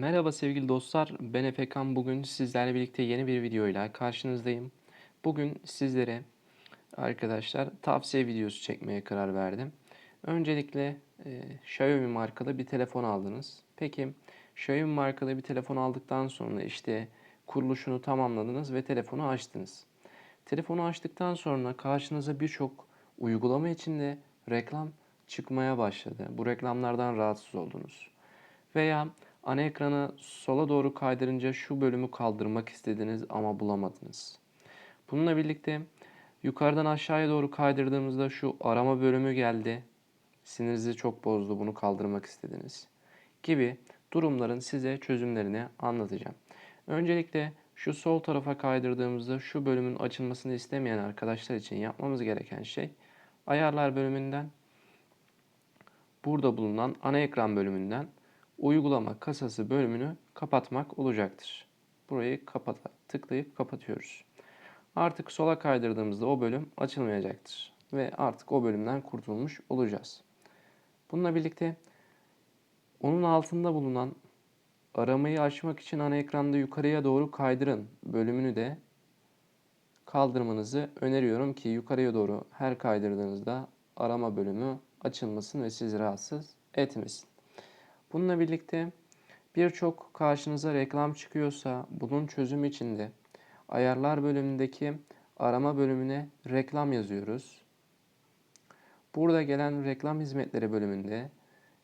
Merhaba sevgili dostlar, ben Efekan. Bugün sizlerle birlikte yeni bir videoyla karşınızdayım. Bugün sizlere arkadaşlar tavsiye videosu çekmeye karar verdim. Öncelikle e, Xiaomi markalı bir telefon aldınız. Peki Xiaomi markalı bir telefon aldıktan sonra işte kuruluşunu tamamladınız ve telefonu açtınız. Telefonu açtıktan sonra karşınıza birçok uygulama içinde reklam çıkmaya başladı. Bu reklamlardan rahatsız oldunuz. Veya ana ekranı sola doğru kaydırınca şu bölümü kaldırmak istediniz ama bulamadınız. Bununla birlikte yukarıdan aşağıya doğru kaydırdığımızda şu arama bölümü geldi. Sinirinizi çok bozdu bunu kaldırmak istediniz. Gibi durumların size çözümlerini anlatacağım. Öncelikle şu sol tarafa kaydırdığımızda şu bölümün açılmasını istemeyen arkadaşlar için yapmamız gereken şey ayarlar bölümünden burada bulunan ana ekran bölümünden uygulama kasası bölümünü kapatmak olacaktır. Burayı kapata tıklayıp kapatıyoruz. Artık sola kaydırdığımızda o bölüm açılmayacaktır ve artık o bölümden kurtulmuş olacağız. Bununla birlikte onun altında bulunan aramayı açmak için ana ekranda yukarıya doğru kaydırın bölümünü de kaldırmanızı öneriyorum ki yukarıya doğru her kaydırdığınızda arama bölümü açılmasın ve sizi rahatsız etmesin. Bununla birlikte birçok karşınıza reklam çıkıyorsa bunun çözümü için de ayarlar bölümündeki arama bölümüne reklam yazıyoruz. Burada gelen reklam hizmetleri bölümünde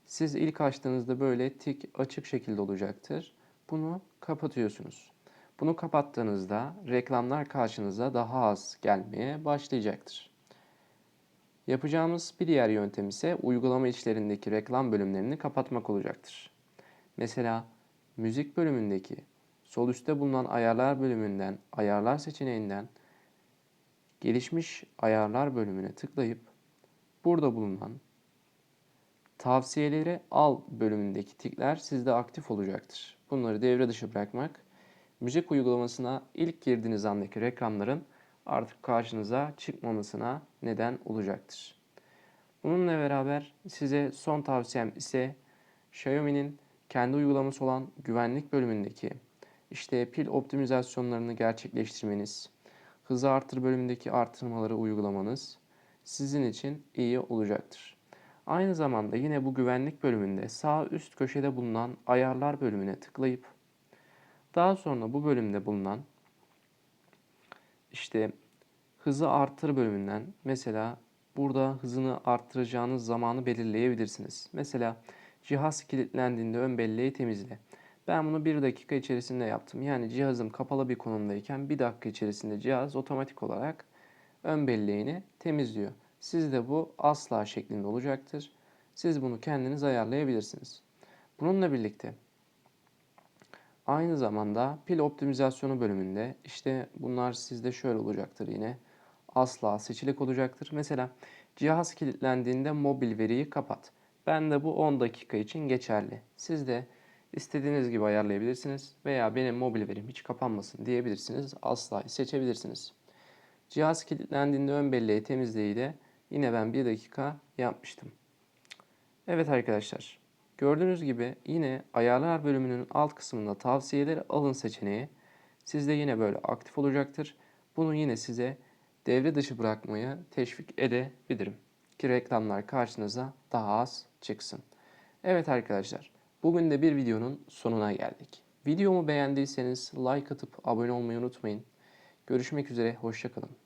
siz ilk açtığınızda böyle tik açık şekilde olacaktır. Bunu kapatıyorsunuz. Bunu kapattığınızda reklamlar karşınıza daha az gelmeye başlayacaktır. Yapacağımız bir diğer yöntem ise uygulama içlerindeki reklam bölümlerini kapatmak olacaktır. Mesela müzik bölümündeki sol üstte bulunan ayarlar bölümünden ayarlar seçeneğinden gelişmiş ayarlar bölümüne tıklayıp burada bulunan tavsiyeleri al bölümündeki tikler sizde aktif olacaktır. Bunları devre dışı bırakmak müzik uygulamasına ilk girdiğiniz andaki reklamların artık karşınıza çıkmamasına neden olacaktır. Bununla beraber size son tavsiyem ise Xiaomi'nin kendi uygulaması olan güvenlik bölümündeki işte pil optimizasyonlarını gerçekleştirmeniz, hızı artır bölümündeki artırmaları uygulamanız sizin için iyi olacaktır. Aynı zamanda yine bu güvenlik bölümünde sağ üst köşede bulunan ayarlar bölümüne tıklayıp daha sonra bu bölümde bulunan işte hızı artır bölümünden mesela burada hızını arttıracağınız zamanı belirleyebilirsiniz. Mesela cihaz kilitlendiğinde ön belleği temizle. Ben bunu bir dakika içerisinde yaptım. Yani cihazım kapalı bir konumdayken bir dakika içerisinde cihaz otomatik olarak ön belleğini temizliyor. Sizde bu asla şeklinde olacaktır. Siz bunu kendiniz ayarlayabilirsiniz. Bununla birlikte aynı zamanda pil optimizasyonu bölümünde işte bunlar sizde şöyle olacaktır yine asla seçilik olacaktır. Mesela cihaz kilitlendiğinde mobil veriyi kapat. Ben de bu 10 dakika için geçerli. Siz de istediğiniz gibi ayarlayabilirsiniz veya benim mobil verim hiç kapanmasın diyebilirsiniz. Asla seçebilirsiniz. Cihaz kilitlendiğinde ön belleği temizleyi de yine ben 1 dakika yapmıştım. Evet arkadaşlar. Gördüğünüz gibi yine ayarlar bölümünün alt kısmında tavsiyeleri alın seçeneği sizde yine böyle aktif olacaktır. Bunu yine size devre dışı bırakmaya teşvik edebilirim. Ki reklamlar karşınıza daha az çıksın. Evet arkadaşlar, bugün de bir videonun sonuna geldik. Videomu beğendiyseniz like atıp abone olmayı unutmayın. Görüşmek üzere, hoşçakalın.